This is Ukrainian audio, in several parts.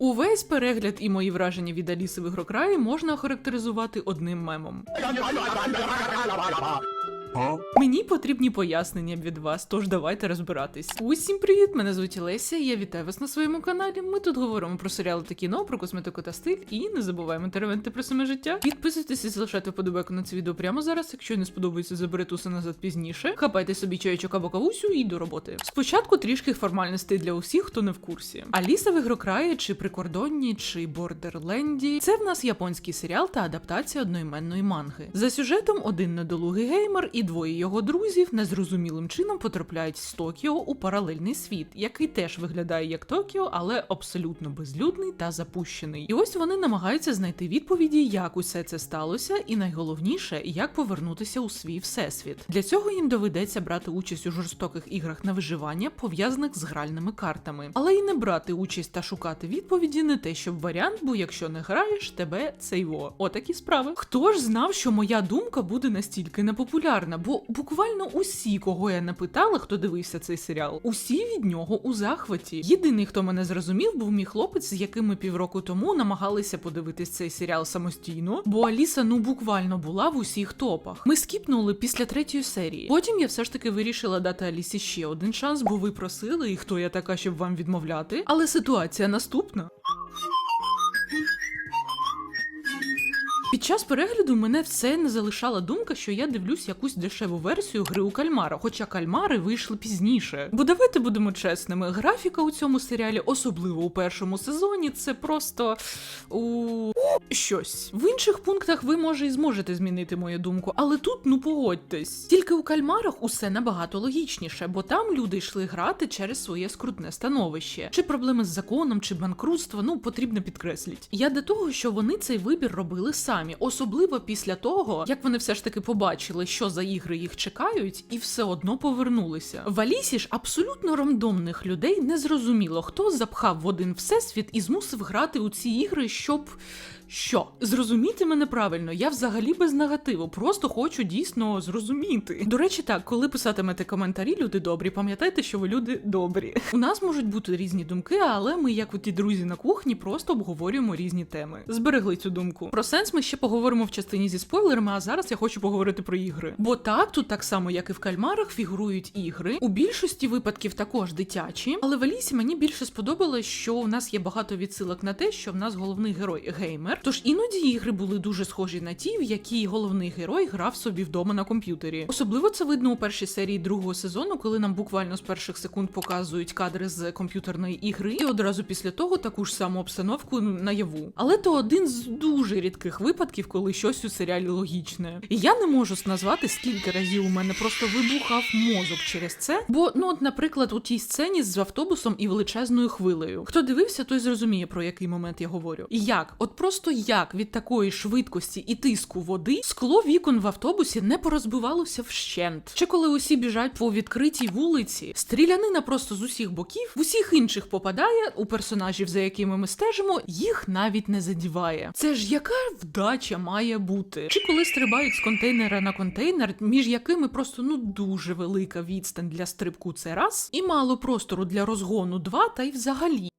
Увесь перегляд і мої враження від Аліси в ігрокраї можна охарактеризувати одним мемом. Мені потрібні пояснення від вас, тож давайте розбиратись. Усім привіт! Мене звуть Олеся. і Я вітаю вас на своєму каналі. Ми тут говоримо про серіали та кіно, про косметику та стиль, і не забуваємо теревенти про саме життя. Підписуйтесь і залишайте вподобайку на це відео прямо зараз. Якщо не сподобається, заберете усе назад пізніше. Хапайте собі чайочок або кавусю і до роботи. Спочатку трішки формальностей для усіх, хто не в курсі. Аліса в ігрокраї, чи прикордонні, чи Бордерленді. Це в нас японський серіал та адаптація одноіменної манги. За сюжетом один недолугий геймер і двоє його друзів незрозумілим чином потрапляють з Токіо у паралельний світ, який теж виглядає як Токіо, але абсолютно безлюдний та запущений. І ось вони намагаються знайти відповіді, як усе це сталося, і найголовніше, як повернутися у свій всесвіт. Для цього їм доведеться брати участь у жорстоких іграх на виживання, пов'язаних з гральними картами, але й не брати участь та шукати відповіді не те, щоб варіант, бо якщо не граєш, тебе цейво. Отакі справи. Хто ж знав, що моя думка буде настільки непопулярна? Бо буквально усі, кого я не питала, хто дивився цей серіал, усі від нього у захваті. Єдиний, хто мене зрозумів, був мій хлопець, з яким ми півроку тому намагалися подивитись цей серіал самостійно, бо Аліса ну буквально була в усіх топах. Ми скіпнули після третьої серії. Потім я все ж таки вирішила дати Алісі ще один шанс, бо ви просили, і хто я така, щоб вам відмовляти. Але ситуація наступна. Під час перегляду мене все не залишала думка, що я дивлюсь якусь дешеву версію гри у кальмара, хоча кальмари вийшли пізніше. Бо давайте будемо чесними, графіка у цьому серіалі, особливо у першому сезоні, це просто у щось. В інших пунктах ви може і зможете змінити мою думку, але тут ну погодьтесь. Тільки у кальмарах усе набагато логічніше, бо там люди йшли грати через своє скрутне становище. Чи проблеми з законом, чи банкрутство, ну потрібно підкресліть. Я до того, що вони цей вибір робили самі, особливо після того, як вони все ж таки побачили, що за ігри їх чекають, і все одно повернулися. В Алісі ж абсолютно рандомних людей не зрозуміло, хто запхав в один всесвіт і змусив грати у ці ігри, щоб. Що? Зрозумійте мене правильно, я взагалі без негативу, просто хочу дійсно зрозуміти. До речі, так, коли писатимете коментарі, люди добрі, пам'ятайте, що ви люди добрі. У нас можуть бути різні думки, але ми, як от ті друзі на кухні, просто обговорюємо різні теми. Зберегли цю думку. Про сенс ми ще поговоримо в частині зі спойлерами, а зараз я хочу поговорити про ігри. Бо так, тут так само, як і в кальмарах, фігурують ігри. У більшості випадків також дитячі, але в Алісі мені більше сподобалось, що у нас є багато відсилок на те, що в нас головний герой геймер. Тож іноді ігри були дуже схожі на ті, в які головний герой грав собі вдома на комп'ютері. Особливо це видно у першій серії другого сезону, коли нам буквально з перших секунд показують кадри з комп'ютерної ігри, і одразу після того таку ж саму обстановку наяву. Але то один з дуже рідких випадків, коли щось у серіалі логічне. І я не можу назвати, скільки разів у мене просто вибухав мозок через це. Бо, ну, от, наприклад, у тій сцені з автобусом і величезною хвилею. Хто дивився, той зрозуміє, про який момент я говорю. І як? От просто як від такої швидкості і тиску води скло вікон в автобусі не порозбивалося вщент. Чи коли усі біжать по відкритій вулиці, стрілянина просто з усіх боків, в усіх інших попадає у персонажів, за якими ми стежимо, їх навіть не задіває. Це ж яка вдача має бути? Чи коли стрибають з контейнера на контейнер, між якими просто ну дуже велика відстань для стрибку це раз, і мало простору для розгону два, та й взагалі.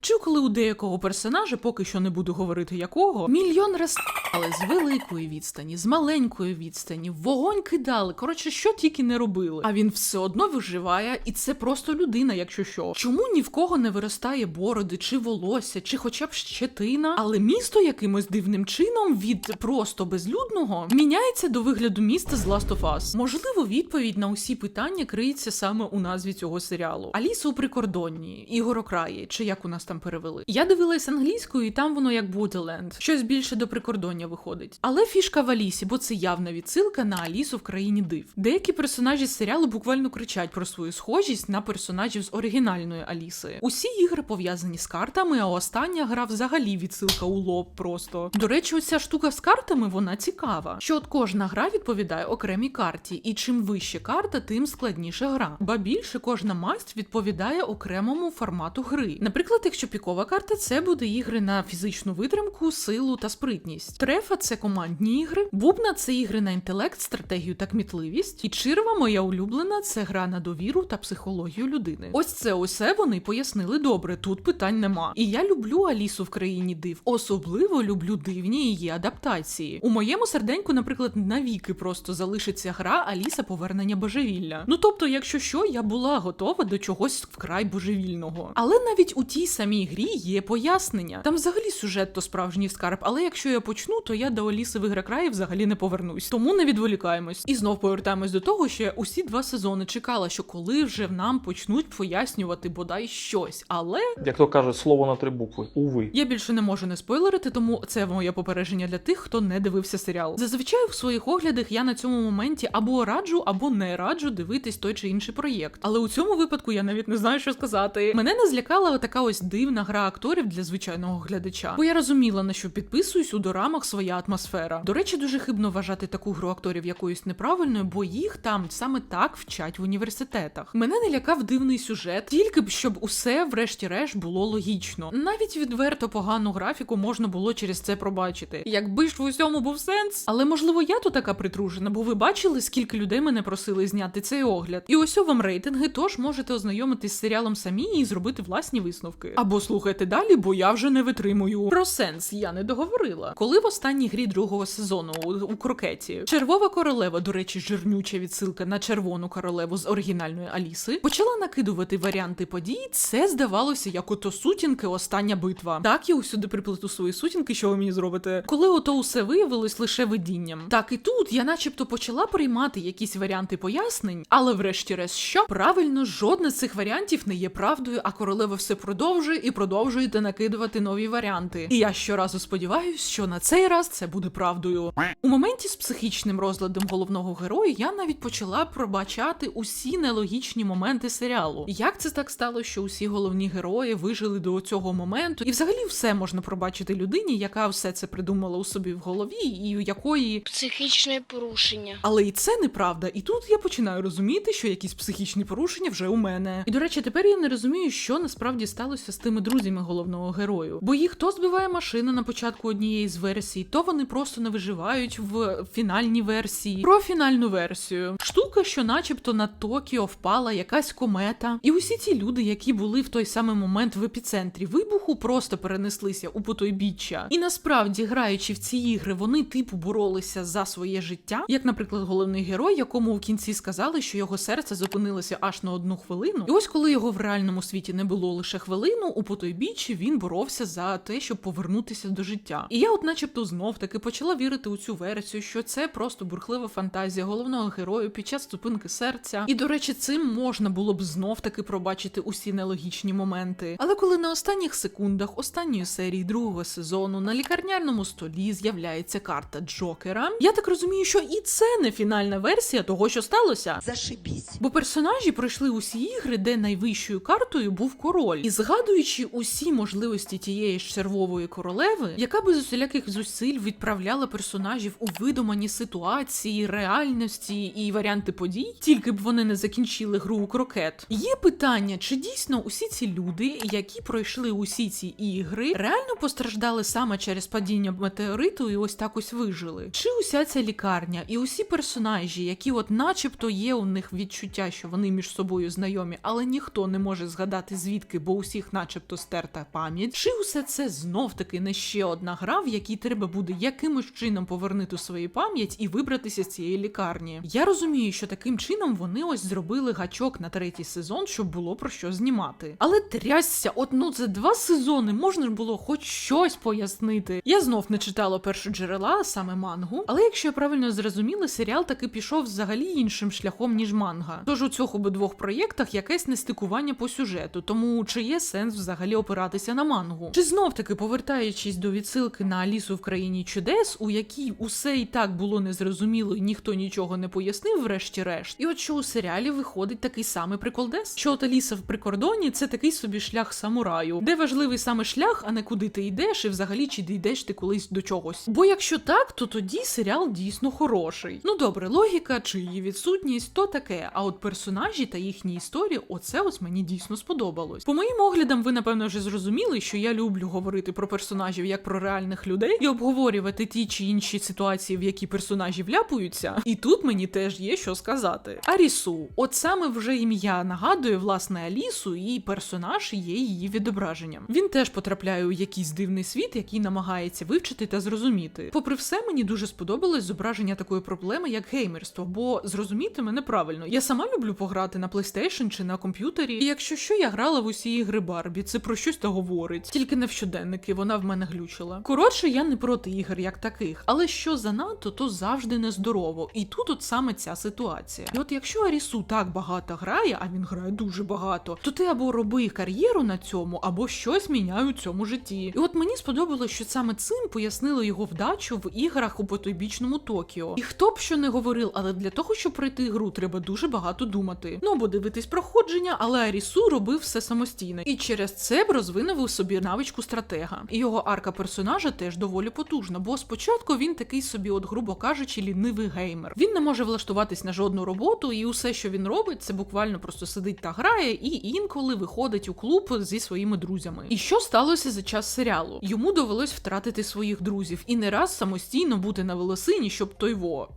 Чи коли у деякого персонажа, поки що не буду говорити якого, мільйон раз але з великої відстані, з маленької відстані, вогонь кидали. Коротше, що тільки не робили. А він все одно виживає, і це просто людина, якщо що. Чому ні в кого не виростає бороди, чи волосся, чи хоча б щетина, але місто якимось дивним чином від просто безлюдного міняється до вигляду міста з Last of Us. Можливо, відповідь на усі питання криється саме у назві цього серіалу. Аліса у прикордонні, Ігорокраї, чи як у нас там перевели. Я дивилась англійською, і там воно як Borderland. Щось більше до прикордоння виходить. Але фішка в Алісі, бо це явна відсилка на Алісу в країні див. Деякі персонажі з серіалу буквально кричать про свою схожість на персонажів з оригінальної Аліси. Усі ігри пов'язані з картами, а остання гра взагалі відсилка у лоб просто. До речі, оця штука з картами вона цікава. Що от кожна гра відповідає окремій карті, і чим вище карта, тим складніша гра. Ба більше кожна масть відповідає окремому формату гри. Наприклад, якщо якщо пікова карта, це буде ігри на фізичну витримку, силу та спритність. Трефа це командні ігри, бубна це ігри на інтелект, стратегію та кмітливість. І чирва, моя улюблена, це гра на довіру та психологію людини. Ось це усе вони пояснили добре. Тут питань нема. І я люблю Алісу в країні див. Особливо люблю дивні її адаптації. У моєму серденьку, наприклад, навіки просто залишиться гра Аліса Повернення божевілля. Ну тобто, якщо що, я була готова до чогось вкрай божевільного. Але навіть у тій самій грі є пояснення. Там взагалі сюжет то справжній скарб, але якщо я почну, то я до Аліси в ігрокраї взагалі не повернусь. Тому не відволікаємось. І знов повертаємось до того, що я усі два сезони чекала, що коли вже нам почнуть пояснювати бодай щось. Але Як то каже, слово на три букви. Уви. я більше не можу не спойлерити, тому це моє попередження для тих, хто не дивився серіал. Зазвичай в своїх оглядах я на цьому моменті або раджу, або не раджу дивитись той чи інший проєкт. Але у цьому випадку я навіть не знаю, що сказати. Мене не злякала така ось дивна гра акторів для звичайного глядача, бо я розуміла на що підписуюсь у дорамах своя атмосфера. До речі, дуже хибно вважати таку гру акторів якоюсь неправильною, бо їх там саме так вчать в університетах. Мене не лякав дивний сюжет, тільки б щоб усе, врешті-решт, було логічно. Навіть відверто погану графіку можна було через це пробачити. Якби ж в усьому був сенс. Але можливо я тут така притружена, бо ви бачили, скільки людей мене просили зняти цей огляд. І ось вам рейтинги, тож можете ознайомитись з серіалом самі і зробити власні висновки. Або слухайте далі, бо я вже не витримую. Про сенс я не договорила. Коли в останній грі другого сезону у, крокеті червова королева, до речі, жирнюча відсилка на червону королеву з оригінальної Аліси, почала накидувати варіанти подій. Це здавалося як ото сутінки остання битва. Так я усюди приплету свої сутінки, що ви мені зробите. Коли ото усе виявилось лише видінням. Так і тут я, начебто, почала приймати якісь варіанти пояснень, але врешті-решт що правильно, жодне з цих варіантів не є правдою, а королева все продовжує і продовжуєте накидувати нові варіанти. І я щоразу сподіваюся, що на цей раз це буде правдою. У моменті з психічним розладом головного героя я навіть почала пробачати усі нелогічні моменти серіалу. Як це так стало, що усі головні герої вижили до цього моменту, і взагалі все можна пробачити людині, яка все це придумала у собі в голові, і у якої Психічне порушення. але і це неправда. І тут я починаю розуміти, що якісь психічні порушення вже у мене. І до речі, тепер я не розумію, що насправді сталося з тими друзями головного герою. Бо їх то збиває машина на початку однієї з версій, то вони просто не виживають в фінальній версії. Про фінальну версію. Штука, що начебто на Токіо впала якась комета, і усі ці люди, які були в той самий момент в епіцентрі вибуху, просто перенеслися у потойбіччя. І насправді, граючи в ці ігри, вони типу боролися за своє життя, як, наприклад, головний герой, якому в кінці сказали, що його серце зупинилося аж на одну хвилину. І ось коли його в реальному світі не було лише хвилину, у потойбіччі він боровся за те, щоб повернутися до життя. І я, от, начебто, знов таки почала вірити у цю версію, що це просто бурхлива фантазія головного героя під час зупинки серця. І до речі, цим можна було б знов таки пробачити усі нелогічні моменти. Але коли на останніх секундах останньої серії другого сезону на лікарняному столі з'являється карта Джокера, я так розумію, що і це не фінальна версія того, що сталося. Зашибись. Бо персонажі пройшли усі ігри, де найвищою картою був король, і згадуючи усі можливості тієї ж червової королеви, яка без усіляких зусиль відправляла персонажів у видумані ситуації, реальності і варіанти подій, тільки б вони не закінчили гру у крокет. Є питання, чи дійсно усі ці люди, які пройшли усі ці ігри, реально постраждали саме через падіння метеориту і ось так ось вижили? Чи уся ця лікарня і усі персонажі, які, от, начебто, є у них відчуття, що вони між собою знайомі, але ніхто не може згадати звідки, бо усіх, начебто, стерта пам'ять. Чи усе це знов таки не ще одна гра, в якій треба буде якимось чином повернути свою пам'ять і вибратися з цієї лікарні? Я розумію, що таким чином вони ось зробили гачок на третій сезон, щоб було про що знімати. Але трясся, от ну за два сезони можна ж було хоч щось пояснити. Я знов не читала першу джерела, саме мангу. Але якщо я правильно зрозуміла, серіал таки пішов взагалі іншим шляхом, ніж манга. Тож у цих обидвох проєктах якесь нестикування по сюжету, тому чи є сенс взагалі опиратися на мангу? Чи знов таки повертаючись до відсилки на Алісу в країні чудес, у якій усе і так було незрозуміло, і ніхто нічого не пояснив, врешті-решт. І от що у серіалі виходить такий самий приколдес, що от Аліса в прикордоні це такий собі шлях самураю, де важливий саме шлях, а не куди ти йдеш, і взагалі чи дійдеш ти колись до чогось. Бо якщо так, то тоді серіал дійсно хороший. Ну добре, логіка чи її відсутність, то таке. А от персонажі та їхні історії, оце ось мені дійсно сподобалось. По моїм оглядам ви напевно вже зрозуміли, що я люблю говорити про персонажів як про реальних людей і обговорювати ті чи інші ситуації, в які персонажі вляпуються. І тут мені теж є що сказати. Арісу, от саме вже ім'я нагадує власне Алісу, і персонаж є її відображенням. Він теж потрапляє у якийсь дивний світ, який намагається вивчити та зрозуміти. Попри все, мені дуже сподобалось зображення такої проблеми, як геймерство, бо зрозуміти мене правильно. Я сама люблю пограти на PlayStation чи на комп'ютері. І якщо що, я грала в усі ігри Барбі, це про щось та говорить. Тільки не в щоденники, вона в мене глючила. Коротше, я не проти ігор як таких, але що занадто, то завжди нездорово. І тут от саме ця ситуація. І от якщо Арісу так багато грає, а він грає дуже багато, то ти або роби кар'єру на цьому, або щось міняй у цьому житті. І от мені сподобалось, що саме цим пояснили його вдачу в іграх у потойбічному Токіо. І хто б що не говорив, але для того, щоб пройти гру, треба дуже багато думати. Ну або дивитись проходження, але Арісу робив все самостійно. І через це б розвинув у собі навичку стратега. І його арка персонажа теж доволі потужна, бо спочатку він такий собі, от грубо кажучи, лінивий геймер. Він не може влаштуватись на жодну роботу, і усе, що він робить, це буквально просто сидить та грає, і інколи виходить у клуб зі своїми друзями. І що сталося за час серіалу? Йому довелось втратити своїх друзів і не раз самостійно бути на волосині, щоб той во.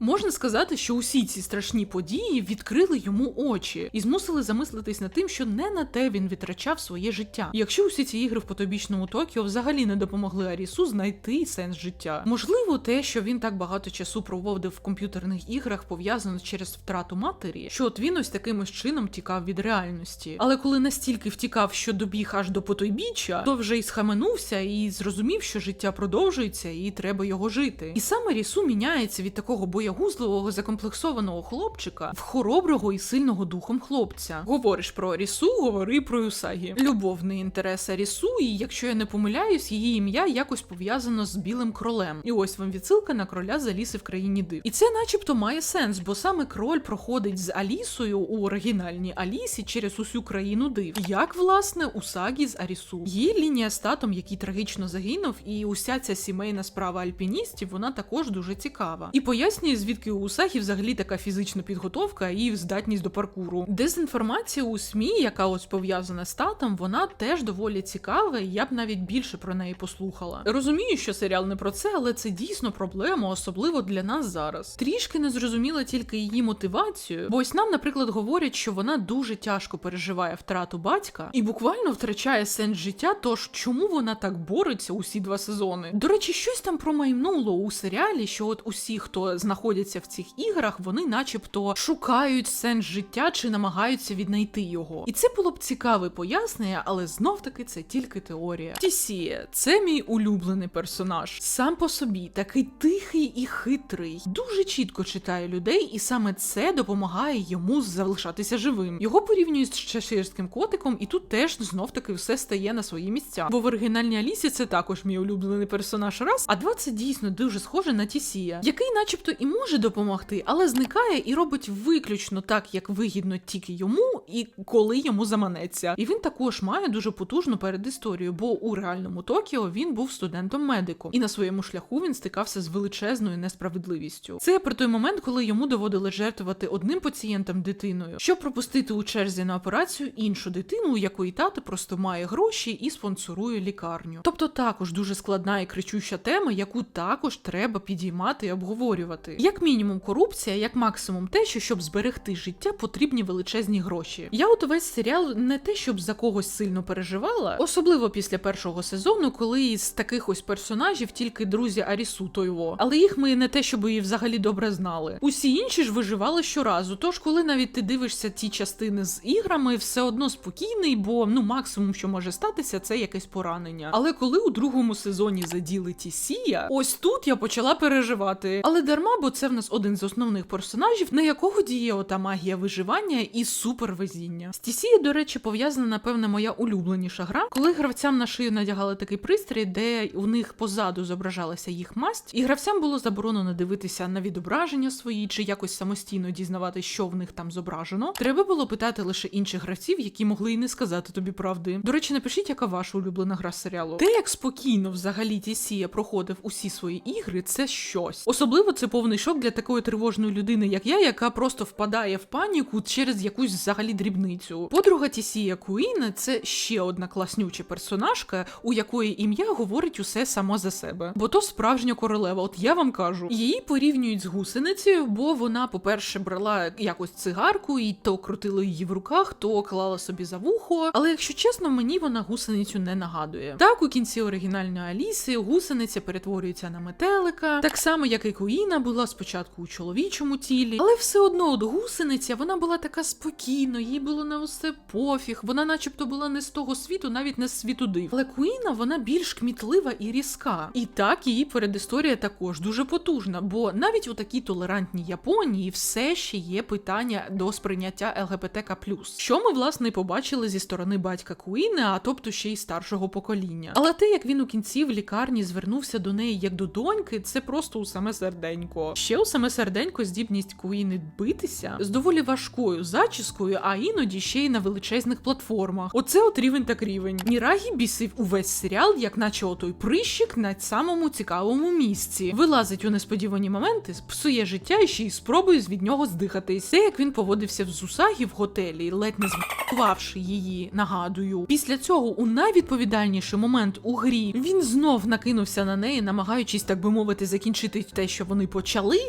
Можна сказати, що усі ці страшні події відкрили йому очі і змусили замислитись над тим, що не на те він витрачав своє життя. І якщо усі ці ігри в потобічному Токіо взагалі не допомогли Арісу знайти сенс життя, можливо, те, що він так багато часу проводив в комп'ютерних іграх, пов'язано через втрату матері, що от він ось таким ось чином тікав від реальності. Але коли настільки втікав, що добіг аж до потойбіччя, то вже й схаменувся і зрозумів, що життя продовжується і треба його жити. І саме Рісу міняється від такого боягузливого закомплексованого хлопчика в хороброго і сильного духом хлопця. Говориш про Рісу, говори про Юсагі. Любовний інтерес Рісу, і якщо я не помиляюсь, її ім'я якось пов'язано з білим кролем. І ось вам відсилка на кроля з Аліси в країні див. І це, начебто, має сенс, бо саме кроль проходить з Алісою у оригінальній Алісі через усю країну див. Як власне у сагі з Арісу. Є лінія з татом, який трагічно загинув, і уся ця сімейна справа альпіністів вона також дуже цікава. І пояснює, звідки у Усагі взагалі така фізична підготовка і здатність до паркуру. Дезінформація у СМІ, яка ось пов'язана з татом, вона теж доволі цікава, і я б навіть більше про неї послухала. Розумію, що серіал не про це, але це дійсно проблема, особливо для нас зараз. Трішки не зрозуміла тільки її мотивацію, бо ось нам, наприклад, говорять, що вона дуже тяжко переживає втрату батька і буквально втрачає сенс життя. Тож чому вона так бореться усі два сезони? До речі, щось там промайнуло у серіалі, що от усі, хто знаходяться в цих іграх, вони, начебто, шукають сенс життя чи намагаються віднайти його. І це було б цікаве пояснення, але знов таки це тільки теорія. Тісія, це мій улюблений персонаж. Сам по собі такий тихий і хитрий, дуже чітко читає людей, і саме це допомагає йому залишатися живим. Його порівнюють з чеширським котиком, і тут теж знов таки все стає на свої місця. Бо в оригінальній Алісі це також мій улюблений персонаж раз, а два це дійсно дуже схоже на Тісія, який, начебто, і може допомогти, але зникає і робить виключно так, як вигідно тільки йому, і коли йому заманеться. І він також має дуже потужну передісторію, бо у реальному Токіо він був студентом медиком, і на своєму шляху він стикався з величезною несправедливістю. Це про той момент, коли йому доводили жертвувати одним пацієнтам дитиною, щоб пропустити у черзі на операцію іншу дитину, у якої тато просто має гроші і спонсорує лікарню. Тобто також дуже складна і кричуща тема, яку також треба підіймати і обговорювати. Як мінімум, корупція, як максимум те, що щоб зберегти життя, потрібні величезні гроші. Я от увесь серіал не те, щоб за когось сильно переживала, особливо після першого сезону, коли із таких ось персонажів тільки друзі Арісу Тойво. Але їх ми не те, щоб її взагалі добре знали. Усі інші ж виживали щоразу. Тож, коли навіть ти дивишся ті частини з іграми, все одно спокійний, бо ну максимум, що може статися, це якесь поранення. Але коли у другому сезоні заділи Тісія, ось тут я почала переживати. Але дарма, бо це в нас один з основних персонажів, на якого діє ота магія виживання і супервезіння. З Тісія, до речі, пов'язана, напевне, моя улюбленіша гра, коли гравцям на шию надягали такий пристрій, де у них позаду зображалася їх масть, і гравцям було заборонено дивитися на відображення свої чи якось самостійно дізнавати, що в них там зображено. Треба було питати лише інших гравців, які могли й не сказати тобі правди. До речі, напишіть, яка ваша улюблена гра серіалу. Те, як спокійно взагалі Тісія проходив усі свої ігри, це щось. Особливо це повний шок для такої тривожної людини, як я, яка просто впадає в паніку через якусь взагалі дрібницю. Подруга Тісія Куїна це ще одна класнюча персонажка, у якої ім'я говорить усе само за себе. Бо то справжня королева, от я вам кажу. Її порівнюють з гусеницею, бо вона, по-перше, брала якось цигарку і то крутила її в руках, то клала собі за вухо. Але якщо чесно, мені вона гусеницю не нагадує. Так, у кінці оригінальної Аліси гусениця перетворюється на метелика, так само як і Куїна була спочатку у чоловічому тілі, але все одно от гусениця вона була така спокійна, їй було на все пофіг. Вона, начебто, була не з того світу, навіть не з світу див. Але Куїна вона більш кмітлива і різка. І так її передісторія також дуже потужна, бо навіть у такій толерантній Японії все ще є питання до сприйняття ЛГБТК+. Що ми власне побачили зі сторони батька Куїни, а тобто ще й старшого покоління. Але те, як він у кінці в лікарні звернувся до неї як до доньки, це просто у саме серденько. Ще у саме серденько здібність Куїни битися з доволі важкою зачіскою, а іноді ще й на величезних платформах. Оце от рівень так рівень. Мірагі бісив увесь серіал, як наче отой прищик на самому цікавому місці. Вилазить у несподівані моменти, псує життя і ще й спробує від нього здихатись. Те, як він поводився в Зусагі в готелі, ледь не змахувавши її, нагадую. Після цього, у найвідповідальніший момент у грі, він знов накинувся на неї, намагаючись, так би мовити, закінчити те, що вони почали.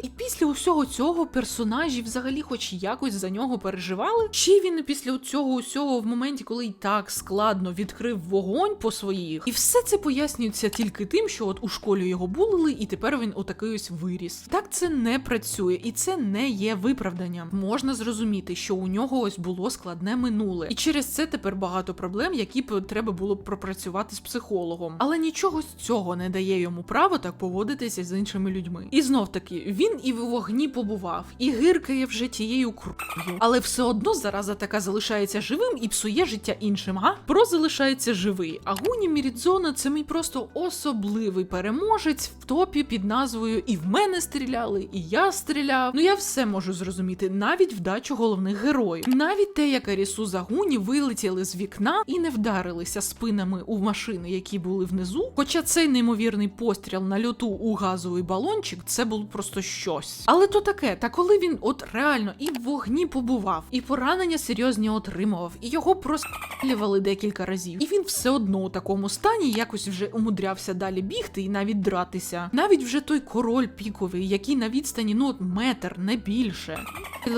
І після усього цього персонажі взагалі, хоч якось за нього переживали. Чи він після цього усього в моменті, коли й так складно відкрив вогонь по своїх, і все це пояснюється тільки тим, що от у школі його булили, і тепер він отакий ось виріс. Так це не працює, і це не є виправданням. Можна зрозуміти, що у нього ось було складне минуле, і через це тепер багато проблем, які б треба було пропрацювати з психологом. Але нічого з цього не дає йому права так поводитися з іншими людьми. І знов таки він і в вогні побував, і гиркає вже тією кров'ю, але все одно зараза така залишається живим і псує життя іншим. А про залишається живий. А Гуні Мірідзона це мій просто особливий переможець в топі під назвою І в мене стріляли, і я стріляв. Ну я все можу зрозуміти, навіть вдачу головних героїв, навіть те, як Арісу Загуні вилетіли з вікна і не вдарилися спинами у машини, які були внизу. Хоча цей неймовірний постріл на льоту у газовий балончик це було просто щось. Але то таке, та коли він от реально і в вогні побував, і поранення серйозні отримував, і його прострілювали декілька разів, і він все одно у такому стані якось вже умудрявся далі бігти і навіть дратися. Навіть вже той король піковий, який на відстані ну от метр, не більше,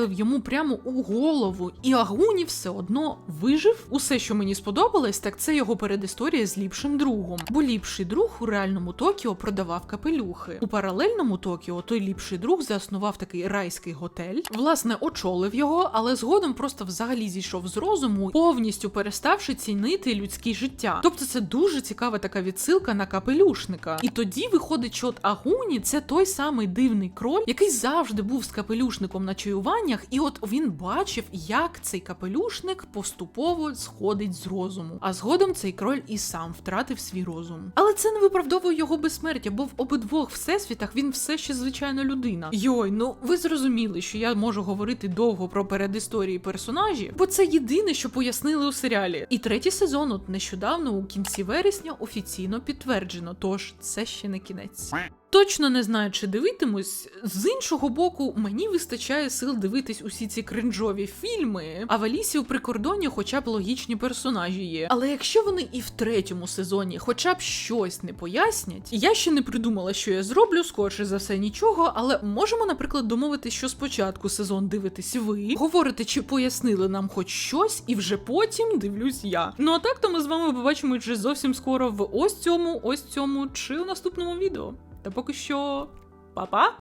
йому прямо у голову, і Агуні все одно вижив. Усе, що мені сподобалось, так це його передісторія з ліпшим другом. Бо ліпший друг у реальному Токіо продавав капелюхи. У паралельному Токіо той ліпший друг заснував такий райський готель. Власне, очолив його, але згодом просто взагалі зійшов з розуму, повністю переставши цінити людське життя. Тобто це дуже цікава така відсилка на капелюшника. І тоді виходить, що от Агуні це той самий дивний кроль, який завжди був з капелюшником на чаюваннях, і от він бачив, як цей капелюшник поступово сходить з розуму. А згодом цей кроль і сам втратив свій розум. Але це не виправдовує його безсмертя, бо в обидвох всесвітах він все ще звичайна людина. Йой, ну ви зрозуміли, що я можу говорити довго про передісторії персонажів, бо це єдине, що пояснили у серіалі. І третій сезон, от нещодавно, у кінці вересня, офіційно підтверджено. Тож це ще не кінець. Точно не знаю, чи дивитимусь. З іншого боку, мені вистачає сил дивитись усі ці кринжові фільми. А в Алісі у прикордоні хоча б логічні персонажі є. Але якщо вони і в третьому сезоні хоча б щось не пояснять, я ще не придумала, що я зроблю, скорше за все нічого. Але можемо, наприклад, домовитись, що спочатку сезон дивитесь ви, говорите, чи пояснили нам хоч щось, і вже потім дивлюсь я. Ну а так то ми з вами побачимо вже зовсім скоро в ось цьому, ось цьому чи у наступному відео. Та поки що, па-па!